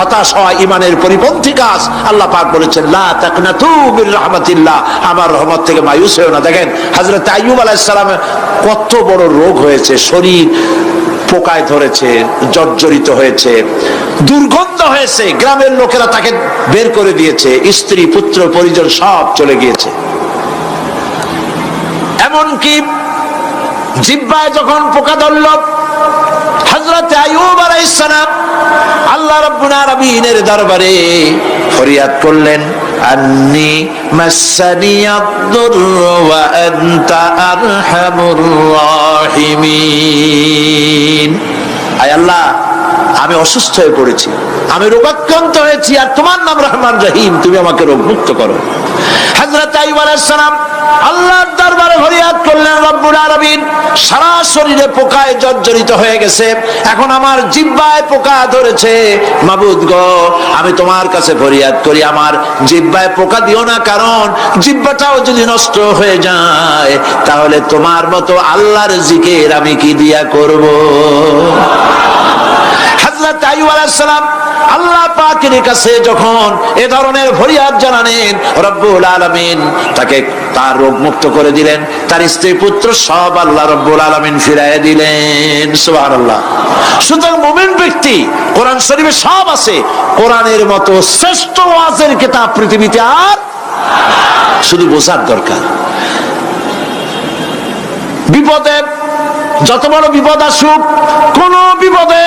হতাশ হওয়া ইমানের পরিপন্থী কাজ আল্লাহ পাক বলেছেন, লা তাকনাতু মির রাহমাতিল্লাহ। আমার রহমত থেকে মায়ুস হয়েও না। দেখেন, হযরত আইয়ুব আলাইহিস কত বড় রোগ হয়েছে, শরীর পোকায় ধরেছে, জর্জরিত হয়েছে, দুর্গন্ধ হয়েছে, গ্রামের লোকেরা তাকে বের করে দিয়েছে, স্ত্রী, পুত্র, পরিজন সব চলে গিয়েছে। এমনকি জিব্বায় যখন পোকা ধরল হজরত আয়ুব আলাইহিস সালাম আল্লাহ দরবারে ফরিয়াদ করলেন, আন্নি মাসানিয়াদ-দুর ওয়া আনতা আরহামুর রাহিমিন। আয় আল্লাহ, আমি অসুস্থ হয়ে পড়েছি, আমি রোগাক্রান্ত হয়েছি, আর তোমার নাম রহমান রহিম, তুমি আমাকে রোগ মুক্ত করো। আইয়ুব আলাইহিস আল্লাহর দরবারে ফরিয়াদ করলেন, রব্বুল আলামিন, সারা শরীরে পোকায় জর্জরিত হয়ে গেছে। এখন আমার জিহ্বায় পোকা ধরেছে। মাবুদ গো, আমি তোমার কাছে ফরিয়াদ করি। আমার জিহ্বায় পোকা দিও না, কারণ জিহ্বাটাও যদি নষ্ট হয়ে যায়, তাহলে তোমার মতো আল্লাহর জিকির আমি কি দিয়া করব? হযরত আইয়ুব আলাইহিস আল্লাহ কাছে যখন এ ধরনের ফরিয়াদ জানালেন, রব্বুল তাকে তার রোগ মুক্ত করে দিলেন, তার স্ত্রী পুত্র সব আল্লাহ রব্বুল দিলেন। সুতরাং ব্যক্তি, কোরআন শরীফে সব আছে, কোরআনের মতো শ্রেষ্ঠ ওয়াজের কিতাব পৃথিবীতে আর শুধু বোঝার দরকার। বিপদে যত বড় বিপদ আসুক, কোন বিপদে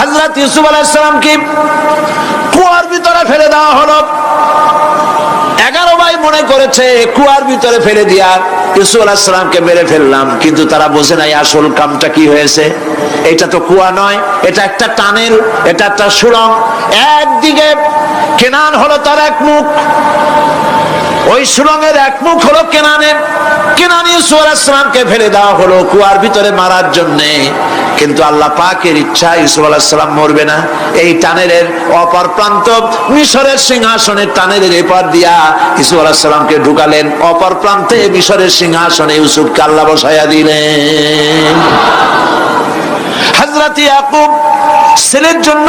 হজরত ইউসুফ আলাইসালামকে কুয়ার ভিতরে ফেলে দেওয়া হলো? এগারো ভাই মনে করেছে, কুয়ার ভিতরে ফেলে দিয়া ইউসুফ আলাহিসামকে মেরে ফেললাম, কিন্তু তারা বোঝে নাই আসল কামটা কি হয়েছে। এটা তো কুয়া নয়, এটা একটা টানেল, এটা একটা সুড়ং একদিকে কেনান হলো তার এক মুখ ওই সুরঙ্গের এক মুখ হলো কেনানে কেনান ইউসুফ ফেলে দেওয়া হলো কুয়ার ভিতরে মারার জন্যে। কিন্তু আল্লাহ পাকের ইচ্ছা ইউসুফ আলাহিসাম মরবে না। এই টানেলের অপর প্রান্ত মিশরের সিংহাসনের টানেলের এপার দিয়া ইউসুফ আলাহিসামকে ঢুকালেন। অপর প্রান্তে মিশরের সিংহাসনে ইউসুফকে আল্লাহ বসাইয়া দিলেন। হাজরাত ইয়াকুব ছেলের জন্য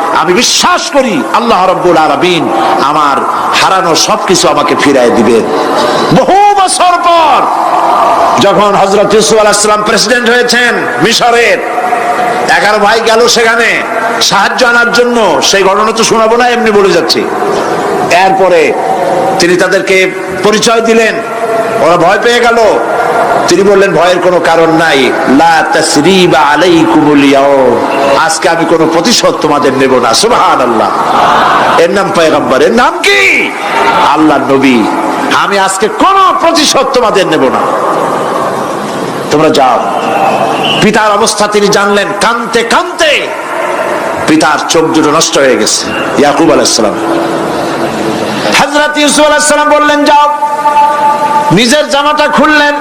আমি বিশ্বাস করি আল্লাহ রব্বুল আলমিন আমার হারানো সবকিছু আমাকে ফিরাই দিবে। বহু বছর পর যখন হজরত ইউসুফ আলাহিসাম প্রেসিডেন্ট হয়েছেন মিশরের, এগারো ভাই গেল সেখানে, সাহায্য আনার জন্য, সেই ঘটনা তো শোনাবো না, এমনি বলে যাচ্ছি। এরপরে তিনি তাদেরকে পরিচয় দিলেন, ওরা ভয় পেয়ে গেল তিনি বললেন, ভয়ের কোনো কারণ নাই। আজকে আমি কোনো প্রতিশোধ তোমাদের নেব না। সুবহানাল্লাহ। এর নাম পয়গম্বর। এর নাম কি? আল্লাহ নবী। আমি আজকে কোনো প্রতিশোধ তোমাদের নেব না। তোমরা যাও। পিতার অবস্থা তিনি জানলেন কানতে কানতে পিতার চোখ দুটো নষ্ট হয়ে গেছে। ইয়াকুব আলাইসালাম হজরত ইউসুফ আলাইসালাম বললেন, যাও। নিজের জামাটা খুললেন,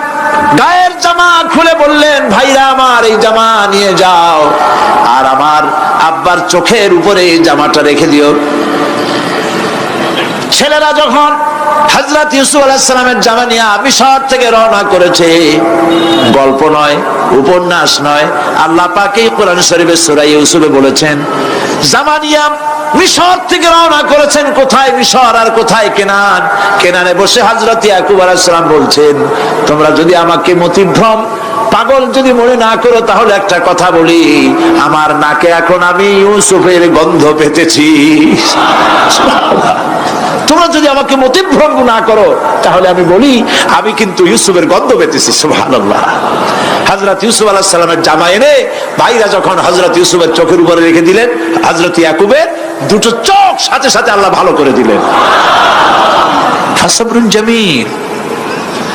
গায়ের জামা খুলে বললেন, ভাইরা আমার, এই জামা নিয়ে যাও। আর আমার আব্বার চোখের উপরে এই জামাটা রেখে দিও। ছেলেরা যখন হজরত ইউসুফ আলাহিসামের জামা নিয়ে মিশর থেকে রওনা করেছে। গল্প নয়, উপন্যাস নয়। আল্লাহ পাকেই কোরআন শরীফের সুরাই ইউসুফে বলেছেন, জামানিয়া, মিশর থেকে রওনা করেছেন কোথায়? মিশর আর কোথায় কেনান? কেনানে বসে হজরত ইয়াকুব আলাইসালাম বলছেন, তোমরা যদি আমাকে মতিভ্রম, পাগল যদি মনে না করো, তাহলে একটা কথা বলি, আমার নাকে এখন আমি ইউসুফের গন্ধ পেতেছি। তোমরা যদি আমাকে মতিভ্রম না করো, তাহলে আমি বলি, আমি কিন্তু ইউসুফের গন্ধ পেতেছি সুহান আল্লাহ হজরত ইউসুফ আলাহ সাল্লামের জামা এনে ভাইরা যখন হজরত ইউসুফের চোখের উপরে রেখে দিলেন হজরত ইয়াকুবের দুটো চোখ সাথে সাথে আল্লাহ ভালো করে দিলেন।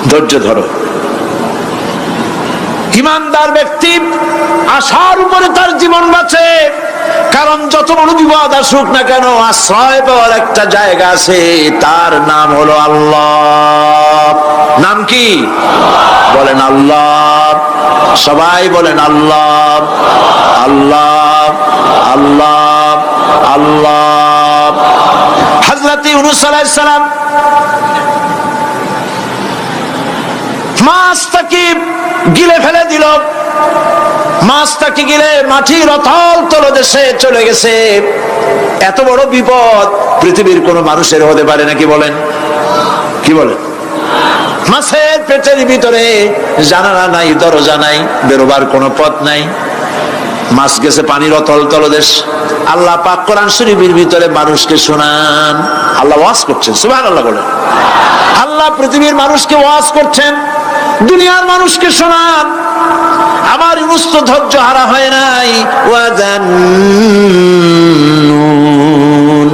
ধৈর্য ধরো। ইমানদার ব্যক্তি আশার উপরে তার জীবন বাঁচে। কারণ যত বড় বিপদ আসুক না কেন, আশ্রয় পাওয়ার একটা জায়গা আছে, তার নাম হলো আল্লাহ। নাম কি? বলেন আল্লাহ। সবাই বলেন আল্লাহ। আল্লাহ আল্লাহ আল্লাহ। হজরত সালাম মাছটাকে গিলে ফেলে দিল। মাছটাকে গিলে মাটির অথল তলদেশে চলে গেছে। এত বড় বিপদ পৃথিবীর কোন মানুষের হতে পারে নাকি বলেন? কি বলেন? মাছের পেটের ভিতরে জানালা নাই, দরজা নাই, বেরোবার কোনো পথ নাই। মাছ গেছে পানির অতল তলদেশ। আল্লাহ পাক কোরআন শরীফের ভিতরে মানুষকে শোনান। আল্লাহ ওয়াজ করছেন, সুবহানাল্লাহ বলেন। আল্লাহ পৃথিবীর মানুষকে ওয়াজ করছেন। দুনিয়ার মানুষকে শোনান আমার ইউনুস তো ধৈর্য হারা হয় নাই ওয়াজান্নুন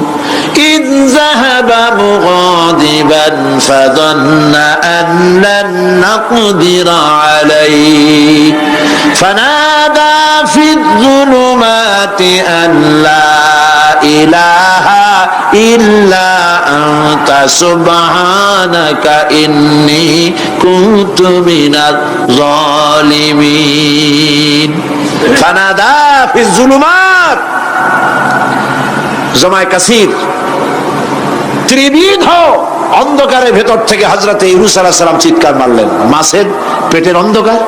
إذ ذهب مغاضبا فظن أن لن نقدر عليه فنادى في الظلمات أن لا ইলাহা ত্রিবিধ অন্ধকারের ভেতর থেকে হাজরাতে ইরুসালাম চিৎকার মারলেন। মাছের পেটের অন্ধকার,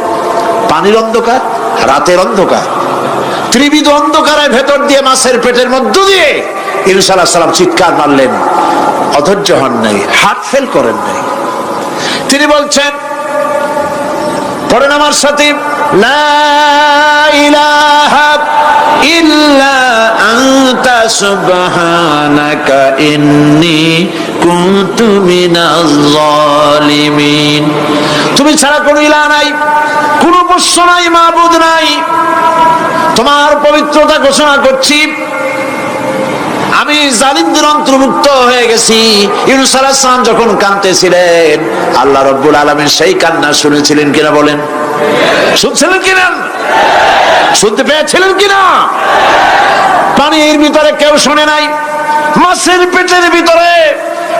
পানির অন্ধকার, রাতের অন্ধকার। ত্রিবিধ অন্ধকারের ভেতর দিয়ে মাছের পেটের মধ্য দিয়ে ইউনুস আলাহ সালাম চিৎকার মারলেন। অধৈর্য হন নাই হার্ট ফেল করেন নাই। তিনি বলছেন, পড়েন আমার সাথে ইল্লা তুমি ছাড়া কোনো ইলাহ নাই, কোনো পোষ্য নাই, মাবুদ নাই। তোমার পবিত্রতা ঘোষণা করছি। আমি জালিমদের অন্তর্ভুক্ত হয়ে গেছি। ইউনুস আলাইহিস সালাম যখন কাঁদতেছিলেন, আল্লাহ রব্বুল আলামিন সেই কান্না শুনেছিলেন কিনা বলেন? শুনছিলেন কিনা? শুনতে পেয়েছিলেন কিনা? পানির ভিতরে কেউ শোনে নাই। মাছের পেটের ভিতরে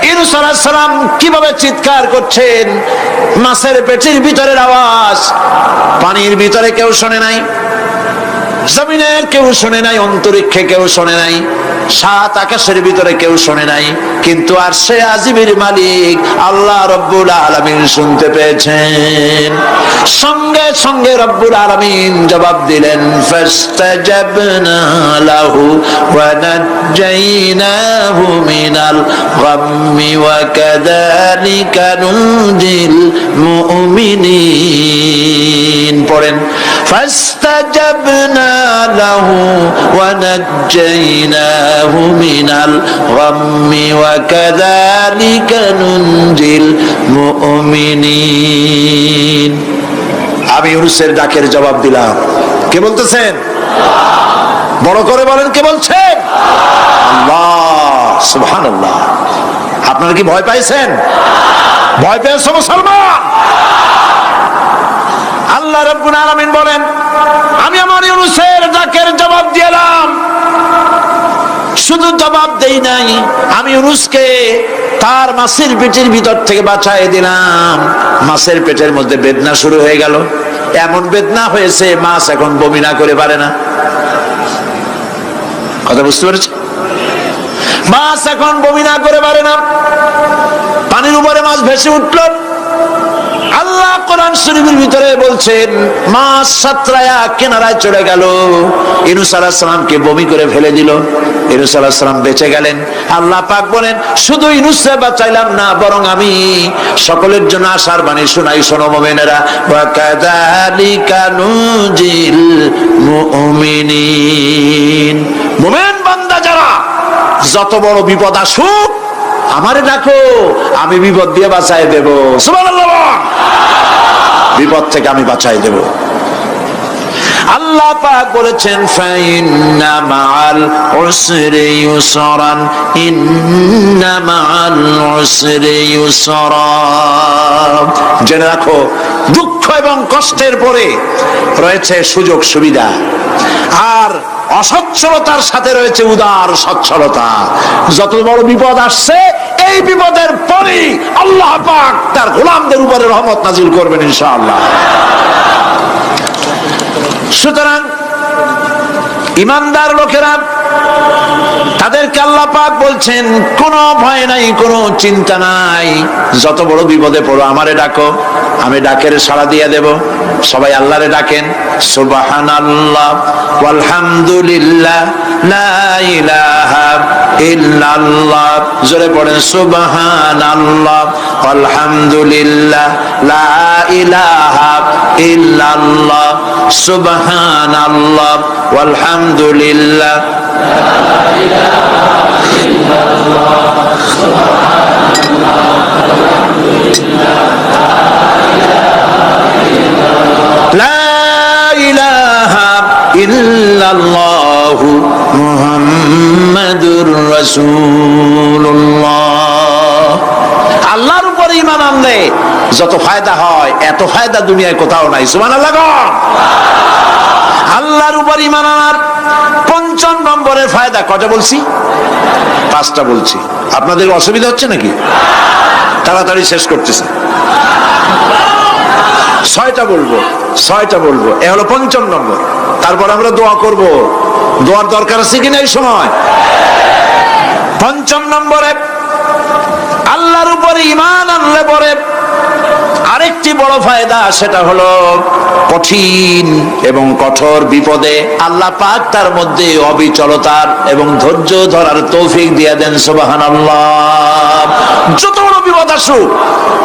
ইউনুস আলাইহিস সালাম কীভাবে চিৎকার করছেন? মাছের পেটের ভিতরের আওয়াজ পানির ভিতরে কেউ শোনে নাই। জমিনের কেউ শোনে নাই, অন্তরিক্ষে কেউ শোনে নাই, সাত আকাশের ভিতরে কেউ শোনে নাই, কিন্তু আর সে আজিমের মালিক আল্লাহ রব্বুল আলমিন শুনতে পেয়েছেন। সঙ্গে সঙ্গে রব্বুল আলমিন জবাব দিলেন পড়েন লাহু ওয়া নাজ্জাইনাহু মিনাল গাম্মি ওয়া কাযালিকা নুজিল আমি ইউনুসের ডাকের জবাব দিলাম। কে বলতেছেন? বড় করে বলেন, কে বলছেন? আল্লাহ, সুবহানাল্লাহ। আপনারা কি ভয় পাইছেন? ভয় পেয়েছ মুসলমান? আল্লাহ রব্বুল আলামিন বলেন, আমি আমার ইউনুসের ডাকের জবাব দিলাম। শুধু জবাব দেই নাই, আমি ইউনুসকে তার মাছের পেটের ভিতর থেকে বাঁচাই দিলাম। মাছের পেটের মধ্যে বেদনা শুরু হয়ে গেল। এমন বেদনা হয়েছে মাছ এখন বমি না করে পারে না। কথা বুঝতে পেরেছ? মাছ এখন বমি না করে পারে না। পানির উপরে মাছ ভেসে উঠল। কোরআন শরীফের ভিতরে বলছেন মাছ সাতরায়া কেনারায় চলে গেল। ইনুস আলাহ সালামকে বমি করে ফেলে দিল। ইনুস আলাহ সালাম বেঁচে গেলেন। আল্লাহ পাক বলেন, শুধু ইনুসে বাঁচাইলাম না, বরং আমি সকলের জন্য আশার বাণী শোনাই, শোনো মোমেনেরা। মোমেন বান্দা যারা, যত বড় বিপদ আসুক, আমারে ডাকো, আমি বিপদ দিয়ে বাঁচাই দেব। সুবহানাল্লাহ বিপদ থেকে আমি বাঁচাই দেব। আল্লাহ পাক বলেছেন ফাইন্না মাআল উসরি ইউসরান ইন্না মাআল উসরি ইউসরা। জেনে রাখো দুঃখ এবং কষ্টের পরে রয়েছে সুযোগ সুবিধা আর অসচ্ছলতার সাথে রয়েছে উদার সচ্ছলতা। যত বড় বিপদ আসছে এই বিপদের পরে আল্লাহ পাক তার গোলামদের উপরে রহমত নাজিল করবেন ইনশাআল্লাহ। সুতরাং ইমানদার লোকেরা তাদেরকে আল্লাহ পাক বলছেন, কোনো ভয় নাই, কোনো চিন্তা নাই। যত বড় বিপদে পড়ো, আমারে ডাকো, আমি ডাকের সাড়া দিয়ে দেব। সবাই আল্লাহরে ডাকেন সুবাহান আল্লাহ জোরে পড়েন লা আলহামদুলিল্লাহ ইল্লাল্লাহু মুহাম্মাদুর রাসূলুল্লাহ। আল্লাহর উপরে ঈমান আনলে যত ফায়দা হয়, এত फायदा দুনিয়ায় কোথাও নাই। সুবহানাল্লাহ আল্লাহর উপর ইমান আনার পঞ্চম নম্বরের ফায়দা কটা বলছি? পাঁচটা বলছি। আপনাদের অসুবিধা হচ্ছে নাকি? তাড়াতাড়ি শেষ করতেছে। ছয়টা বলব ছয়টা বলব। এ হলো পঞ্চম নম্বর। তারপর আমরা দোয়া করব। দোয়ার দরকার আছে কিনা এই সময়? পঞ্চম নম্বরে আল্লাহর উপরে ইমান আনলে পরে আরেকটি বড় ফায়দা, সেটা হলো কঠিন এবং কঠোর বিপদে আল্লাহ পাক তার মধ্যে অবিচলতার এবং ধৈর্য ধরার তৌফিক দিয়ে দেন সুবাহান যত বড় বিপদ আসুক,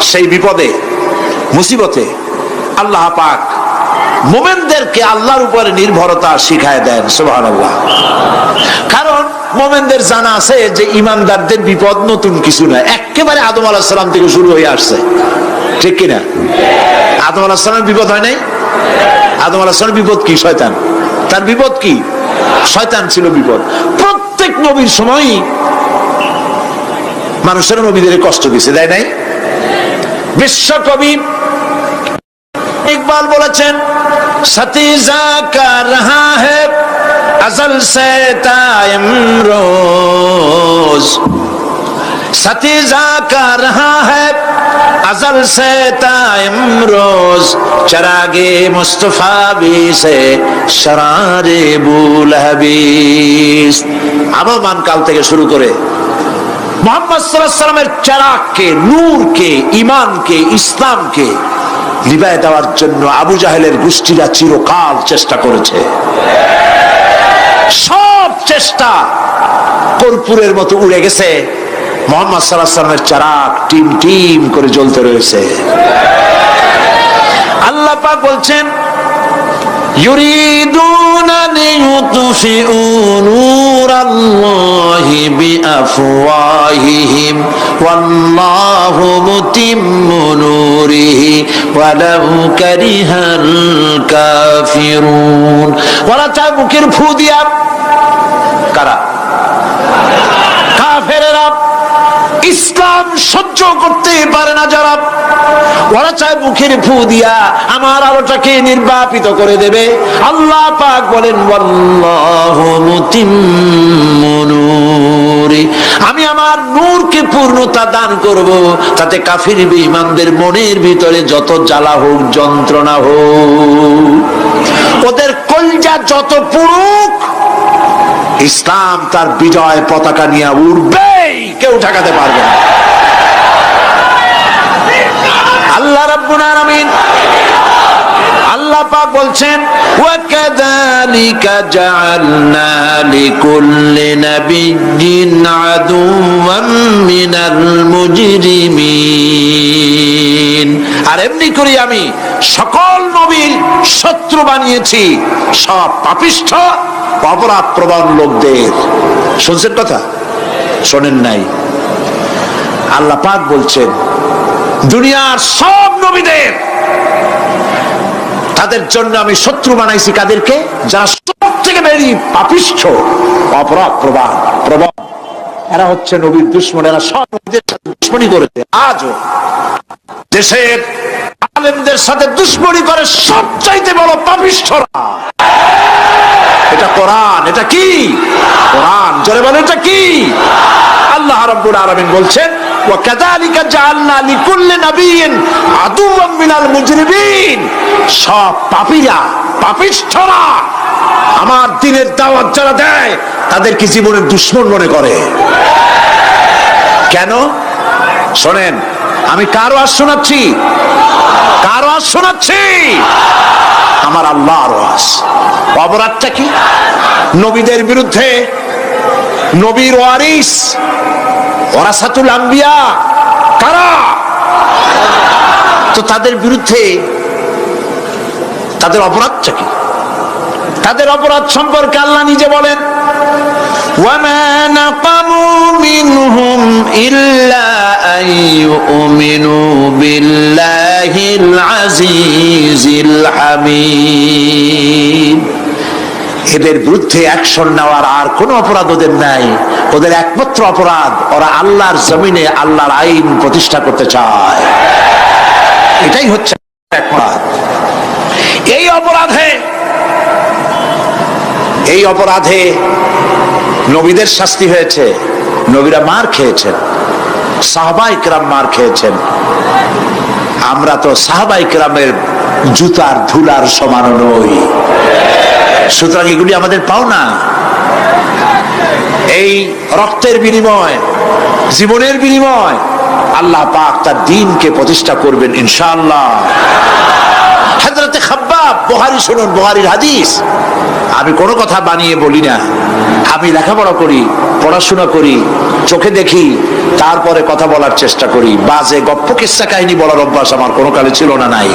সেই বিপদে, মুসিবতে আল্লাহ পাক মোমেনদেরকে আল্লাহর উপরে নির্ভরতা শিখায় দেন সুবাহান আল্লাহ কারণ মোমেনদের জানা আছে যে ইমানদারদের বিপদ নতুন কিছু নয়, একেবারে আদম আলাহ সালাম থেকে শুরু হয়ে আসছে। ঠিক কিনা আদম আলাহ সালামের বিপদ হয় নাই আদম আলাহ সালামের বিপদ কি শয়তান তার বিপদ কি শয়তান ছিল বিপদ প্রত্যেক নবীর সময়ই মানুষের নবীদের কষ্ট দিছে দেয় নাই বিশ্বকবি ইকবাল বলেছেন সতীজা কা রহা है अजल से तायम रोज ستیزا کا رہا ہے ازل سے تا امروز چراغ مصطفیٰ بھی سے আবহমান কাল থেকে শুরু করে লিবায় দেওয়ার জন্য আবু জাহেলের গোষ্ঠীরা চিরকাল চেষ্টা করেছে। সব চেষ্টা কর্পূরের মতো উড়ে গেছে। মোহাম্মদ সাল্লাহ সাল্লামের চারাক টিম টিম করে জ্বলতে রয়েছে আল্লাহ পাক বলছেন يريدون ليطفئوا نور الله بأفواههم والله متم نوره ولو كره الكافرون ولا تعبكر فوديا কারা কাফেরেরা ইসলাম সহ্য করতে পারে না যারা। ওরা চায় মুখের ফু দিয়া আমার আলোটাকে নির্বাপিত করে দেবে। আল্লাহ পাক বলেন। আমি আমার নূরকে পূর্ণতা দান করব, তাতে কাফির বেঈমানদের মনের ভিতরে যত জ্বালা হোক, যন্ত্রণা হোক। ওদের কলজা যত পুরুক ইসলাম তার বিজয় পতাকা নিয়ে কেউ ঠেকাতে পারবে না। আল্লাহ আলামিন আল্লাহ পাক বলছেন আর এমনি করে আমি সকল নবীর শত্রু বানিয়েছি, সব পাপিষ্ঠ, অপরাধ প্রবণ লোকদের। শুনছেন কথা? শোনেন নাই। আল্লাহ পাক বলছেন, দুনিয়ার সব নবীদের, তাদের জন্য আমি শত্রু বানাইছি কাদেরকে? যারা সব থেকে বেরি পাপিষ্ঠ, অপরাধ প্রবাহ প্রবণ এরা হচ্ছে নবীর দুশ্মন, এরা সব নবীদের সাথে দুশ্মনী করেছে। আজও দেশের আলেমদের সাথে দুশ্মনী করে সবচাইতে বড় পাপিষ্ঠরা। এটা কোরআন, এটা কি? কোরআন, জোরে বলে এটা কি? আল্লাহ রাব্বুল আলামিন বলছেন ওয়া কাযালিকা জাআলনা লিকুল্লি নাবিয়্যিন আদুওয়াম মিনাল মুজরিমিন। সব পাপীরা, পাপিষ্ঠরা আমার দিনের দাওয়াত যারা দেয়, তাদেরকে জীবনের দুশ্মন মনে করে। কেন? শোনেন আমি কারও আজ শোনাচ্ছি? কারও আজ শোনাচ্ছি? আমার আল্লাহর ওয়াজ অপরাধটা কি? নবীদের বিরুদ্ধে নবীর ওয়ারিস, ওরাসাতুল আম্বিয়া, কারা? তো তাদের বিরুদ্ধে তাদের অপরাধটা কি? তাদের অপরাধ সম্পর্কে আল্লাহ নিজে বলেন وما نقموا منهم إلا أن يؤمنوا بالله العزيز الحميد এদের বিরুদ্ধে অ্যাকশন নেওয়ার আর কোনো অপরাধ ওদের নাই ওদের একমাত্র অপরাধ ওরা আল্লাহর জমিনে আল্লাহর আইন প্রতিষ্ঠা করতে চায় এটাই হচ্ছে অপরাধ এই অপরাধে এই অপরাধে নবীদের শাস্তি হয়েছে। নবীরা মার খেয়েছেন। সাহবাই কেরাম মার খেয়েছেন। আমরা তো সাহবাই কেরামের জুতার, ধুলার সমান নই। সুতরাং এগুলি আমাদের পাও না এই রক্তের বিনিময়, জীবনের বিনিময় আল্লাহ পাক তার দিনকে প্রতিষ্ঠা করবেন ইনশাআল্লাহ। খাব্বাব বুহারি শুনুন, বুহারির হাদিস। আমি কোনো কথা বানিয়ে বলি না। আমি লেখাপড়া করি, পড়াশোনা করি, চোখে দেখি, তারপরে কথা বলার চেষ্টা করি। বাজে, গপ্প কিস্সা কাহিনী বলার অভ্যাস আমার কোনো কালে ছিল না, নাই।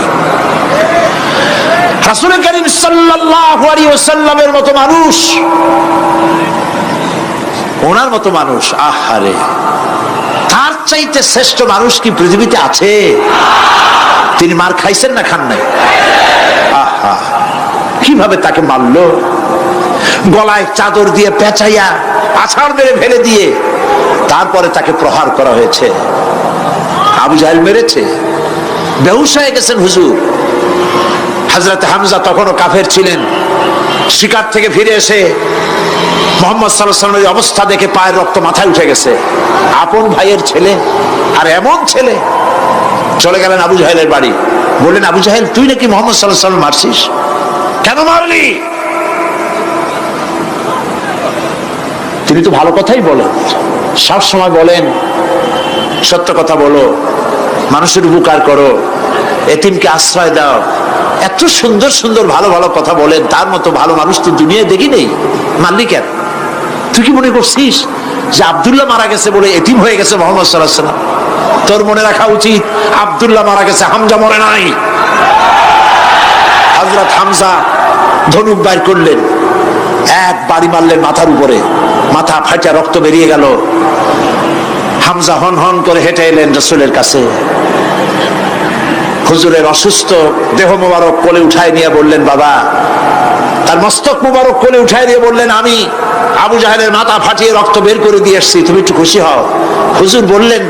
রাসূল করিম সাল্লাল্লাহু মতো মানুষ। ওনার মতো মানুষ, আহারে। তার চাইতে শ্রেষ্ঠ মানুষ কি পৃথিবীতে আছে? তিনি মার খাইছেন না খান নাই? কীভাবে তাকে মারলো? গলায় চাদর দিয়ে পেঁচাইয়া, আছাড় মেরে ফেলে দিয়ে তারপরে তাকে প্রহার করা হয়েছে। আবু জাহেল মেরেছে। বেহুশ গেছেন হুজুর। হাজরত হামজা তখনও কাফের ছিলেন। শিকার থেকে ফিরে এসে মোহাম্মদ সাল্লামের অবস্থা দেখে পায়ের রক্ত মাথায় উঠে গেছে। আপন ভাইয়ের ছেলে আর এমন ছেলে। চলে গেলেন আবু জাহেলের বাড়ি। বললেন, আবু জাহেল, তুই নাকি মোহাম্মদ সাল্লাহ সাল্লাম মারছিস? কেন মারলি? তিনি তো ভালো কথাই বলেন সব সময় বলেন, সত্য কথা বলো, মানুষের উপকার করো, এতিমকে আশ্রয় দাও। এত সুন্দর সুন্দর, ভালো ভালো কথা বলেন, তার মতো ভালো মানুষ তো দুনিয়ায় দেখি নেই। মানলি কেন? তুই কি মনে করছিস যে আবদুল্লাহ মারা গেছে বলে এতিম হয়ে গেছে মোহাম্মদ সাল্লাহ তোর মনে রাখা উচিত, আবদুল্লাহ মারা গেছে, হামজা মরে নাই। হজরত হামজা ধনুক বাইর করলেন। এক বাড়ি মারলেন মাথার উপরে। মাথা ফাটা রক্ত বেরিয়ে গেল। হামজা হন হন করে হেঁটে এলেন রসুলের কাছে। হুজুরের অসুস্থ দেহ মোবারক কোলে উঠায় নিয়ে বললেন, বাবা, তার মস্তক মোবারক কোলে উঠায় দিয়ে বললেন, আমি আবু জাহেলের মাথা ফাটিয়ে রক্ত বের করে দিয়ে এসছি, তুমি একটু খুশি হও। হুজুর বললেন,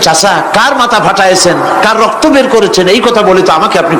চাচা, কার মাথা ফাটাইছেন? কার রক্ত বের করেছেন? এই কথা বলে তো আমাকে আপনি